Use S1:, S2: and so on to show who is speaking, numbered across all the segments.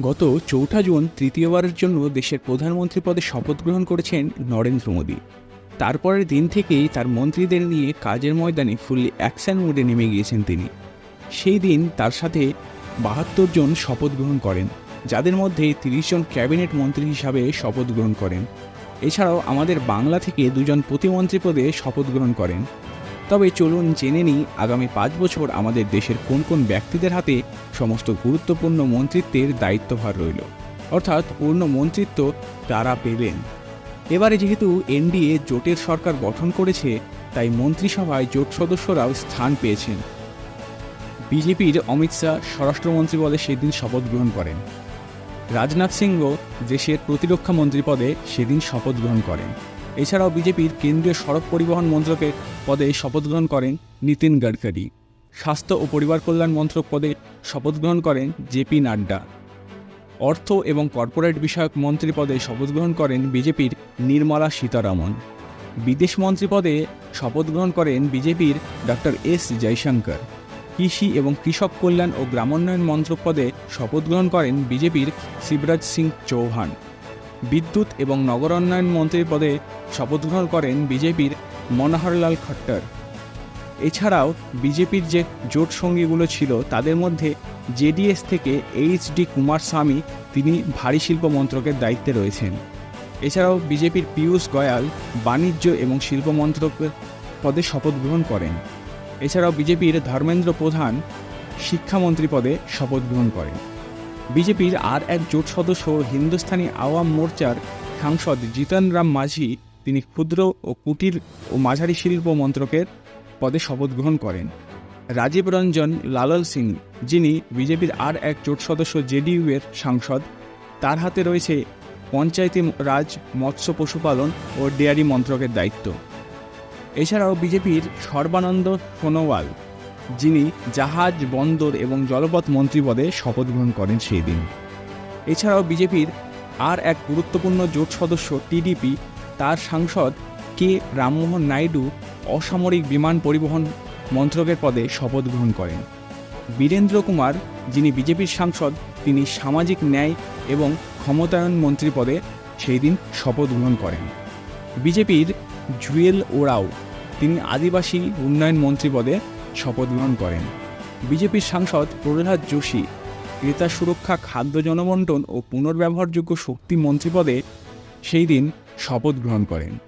S1: গত চৌঠা জুন তৃতীয়বারের জন্য দেশের প্রধানমন্ত্রী পদে শপথ গ্রহণ করেছেন নরেন্দ্র মোদী। তারপরের দিন থেকেই তার মন্ত্রীদের নিয়ে কাজের ময়দানে ফুললি অ্যাকশন মোডে নেমে গিয়েছেন তিনি। সেই দিন তার সাথে বাহাত্তর জন শপথ গ্রহণ করেন, যাদের মধ্যে তিরিশ জন ক্যাবিনেট মন্ত্রী হিসাবে শপথ গ্রহণ করেন। এছাড়াও আমাদের বাংলা থেকে দুজন প্রতিমন্ত্রী পদে শপথ গ্রহণ করেন। তবে চলুন জেনে নিই আগামী পাঁচ বছর আমাদের দেশের কোন কোন ব্যক্তিদের হাতে সমস্ত গুরুত্বপূর্ণ মন্ত্রিত্বের দায়িত্বভার রইল। অর্থাৎ পূর্ণ মন্ত্রিত্ব তারা পেলেন। এবারে যেহেতু এনডিএ জোটের সরকার গঠন করেছে, তাই মন্ত্রিসভায় জোট সদস্যরাও স্থান পেয়েছেন। বিজেপির অমিত শাহ স্বরাষ্ট্রমন্ত্রী পদে সেদিন শপথ গ্রহণ করেন। রাজনাথ সিংহ দেশের প্রতিরক্ষা মন্ত্রী পদে সেদিন শপথ গ্রহণ করেন। এছাড়াও বিজেপির কেন্দ্রীয় সড়ক পরিবহন মন্ত্রকের পদে শপথ গ্রহণ করেন নীতিন গডকরি। স্বাস্থ্য ও পরিবার কল্যাণ মন্ত্রক পদে শপথ গ্রহণ করেন জেপি নাড্ডা। অর্থ এবং কর্পোরেট বিষয়ক মন্ত্রী পদে শপথ গ্রহণ করেন বিজেপির নির্মলা সীতারামন। বিদেশ মন্ত্রী পদে শপথ গ্রহণ করেন বিজেপির ডক্টর এস জয়শঙ্কর। কৃষি এবং কৃষক কল্যাণ ও গ্রামোন্নয়ন মন্ত্রক পদে শপথ গ্রহণ করেন বিজেপির শিবরাজ সিং চৌহান। বিদ্যুৎ এবং নগরোন্নয়ন মন্ত্রীর পদে শপথ গ্রহণ করেন বিজেপির মনোহরলাল খট্টর। এছাড়াও বিজেপির যে জোট সঙ্গীগুলো ছিল, তাদের মধ্যে জেডিএস থেকে এইচ ডি কুমার স্বামী তিনি ভারী শিল্প মন্ত্রকের দায়িত্বে রয়েছেন। এছাড়াও বিজেপির পীয়ূষ গয়াল বাণিজ্য এবং শিল্প মন্ত্রকের পদে শপথ গ্রহণ করেন। এছাড়াও বিজেপির ধর্মেন্দ্র প্রধান শিক্ষামন্ত্রী পদে শপথ গ্রহণ করেন। বিজেপির আর এক জোট সদস্য হিন্দুস্তানি আওয়াম মোর্চার সাংসদ জিতন রাম মাঝি, তিনি ক্ষুদ্র ও কুটির ও মাঝারি শিল্প মন্ত্রকের পদে শপথ গ্রহণ করেন। রাজীব রঞ্জন, লালল সিং, যিনি বিজেপির আর এক জোট সদস্য জেডিইউ এর সাংসদ, তার হাতে রয়েছে পঞ্চায়েতি রাজ, মৎস্য পশুপালন ও ডেয়ারি মন্ত্রকের দায়িত্ব। এছাড়াও বিজেপির সর্বানন্দ সোনোয়াল যিনি জাহাজ, বন্দর এবং জলপথ মন্ত্রী পদে শপথ গ্রহণ করেন সেই দিন। এছাড়াও বিজেপির আর এক গুরুত্বপূর্ণ জোট সদস্য টিডিপি তার সাংসদ কে রামমোহন নাইডু অসামরিক বিমান পরিবহন মন্ত্রকের পদে শপথ গ্রহণ করেন। বীরেন্দ্র কুমার, যিনি বিজেপির সাংসদ, তিনি সামাজিক ন্যায় এবং ক্ষমতায়ন মন্ত্রী পদে সেই দিন শপথ গ্রহণ করেন। বিজেপির জুয়েল ওরাও, তিনি আদিবাসী উন্নয়ন মন্ত্রী পদে শপথ গ্রহণ করেন। বিজেপির সাংসদ প্রহ্লাদ যোশী, ক্রেতা সুরক্ষা, খাদ্য জনবন্টন ও পুনর্ব্যবহারযোগ্য শক্তি মন্ত্রী পদে সেই দিন শপথ গ্রহণ করেন।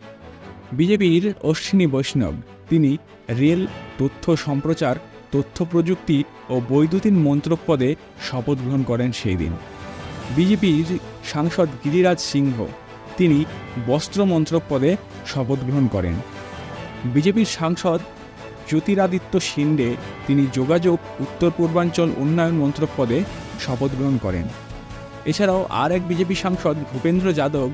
S1: বিজেপির অশ্বিনী বৈষ্ণব, তিনি রেল, তথ্য সম্প্রচার, তথ্য প্রযুক্তি ও বৈদ্যুতিন মন্ত্রক পদে শপথ গ্রহণ করেন সেই দিন। বিজেপির সাংসদ গিরিরাজ সিংহ, তিনি বস্ত্র মন্ত্রক পদে শপথ গ্রহণ করেন। বিজেপির সাংসদ জ্যোতিরাদিত্য শিন্ডে তিনি যোগাযোগ উত্তর পূর্বাঞ্চল উন্নয়ন মন্ত্রক পদে শপথ গ্রহণ করেন। এছাড়াও আর এক বিজেপি সাংসদ ভূপেন্দ্র যাদব,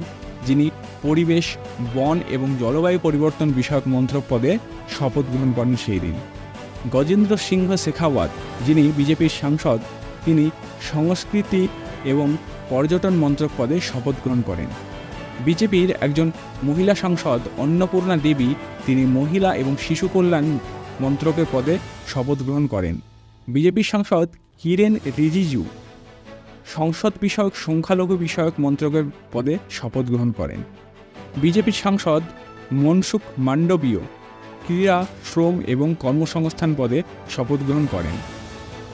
S1: যিনি পরিবেশ, বন এবং জলবায়ু পরিবর্তন বিষয়ক মন্ত্রক পদে শপথ গ্রহণ করেন সেই দিন। গজেন্দ্র সিংহ শেখাওয়াত, যিনি বিজেপির সাংসদ, তিনি সংস্কৃতি এবং পর্যটন মন্ত্রক পদে শপথ গ্রহণ করেন। বিজেপির একজন মহিলা সাংসদ অন্নপূর্ণা দেবী, তিনি মহিলা এবং শিশু কল্যাণ মন্ত্রকের পদে শপথ গ্রহণ করেন। বিজেপি সাংসদ কিরেন রিজিজু সংসদ বিষয়ক সংখ্যালঘু বিষয়ক মন্ত্রকের পদে শপথ গ্রহণ করেন। বিজেপির সাংসদ মনসুখ মান্ডবীয় ক্রীড়া, শ্রম এবং কর্মসংস্থান পদে শপথ গ্রহণ করেন।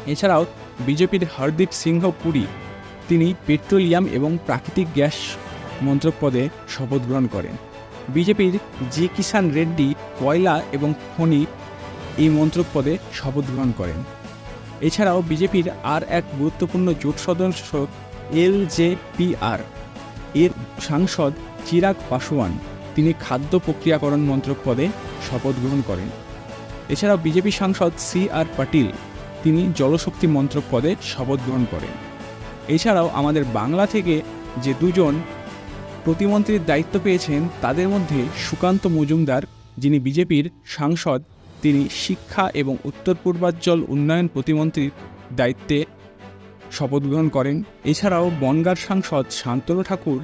S1: এছাড়াও বিজেপির হরদীপ সিংহ পুরী তিনি পেট্রোলিয়াম এবং প্রাকৃতিক গ্যাস মন্ত্রক পদে শপথ গ্রহণ করেন। বিজেপির জি কিষান রেড্ডি কয়লা এবং খনি এই মন্ত্রক পদে শপথ গ্রহণ করেন। এছাড়াও বিজেপির আর এক গুরুত্বপূর্ণ জোট সদস্য এল জে পি আর, এর সাংসদ চিরাগ পাসওয়ান তিনি খাদ্য প্রক্রিয়াকরণ মন্ত্রক পদে শপথ গ্রহণ করেন। এছাড়াও বিজেপি সাংসদ সি আর পাটিল, তিনি জলশক্তি মন্ত্রক পদে শপথ গ্রহণ করেন। এছাড়াও আমাদের বাংলা থেকে যে দুজন প্রতিমন্ত্রীর দায়িত্ব পেয়েছেন, তাদের মধ্যে সুকান্ত মজুমদার, যিনি বিজেপির সাংসদ তিনি শিক্ষা এবং উত্তর পূর্বাঞ্চল উন্নয়ন প্রতিমন্ত্রীর দায়িত্বে শপথ গ্রহণ করেন। এছাড়াও বনগাঁর সাংসদ শান্তনু ঠাকুর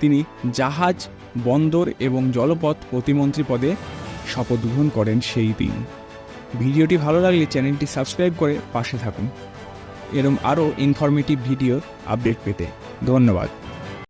S1: তিনি জাহাজ, বন্দর এবং জলপথ প্রতিমন্ত্রী পদে শপথ গ্রহণ করেন সেই দিন। ভিডিওটি ভালো লাগলে চ্যানেলটি সাবস্ক্রাইব করে পাশে থাকুন। এরম আরও ইনফরমেটিভ ভিডিও আপডেট পেতে ধন্যবাদ।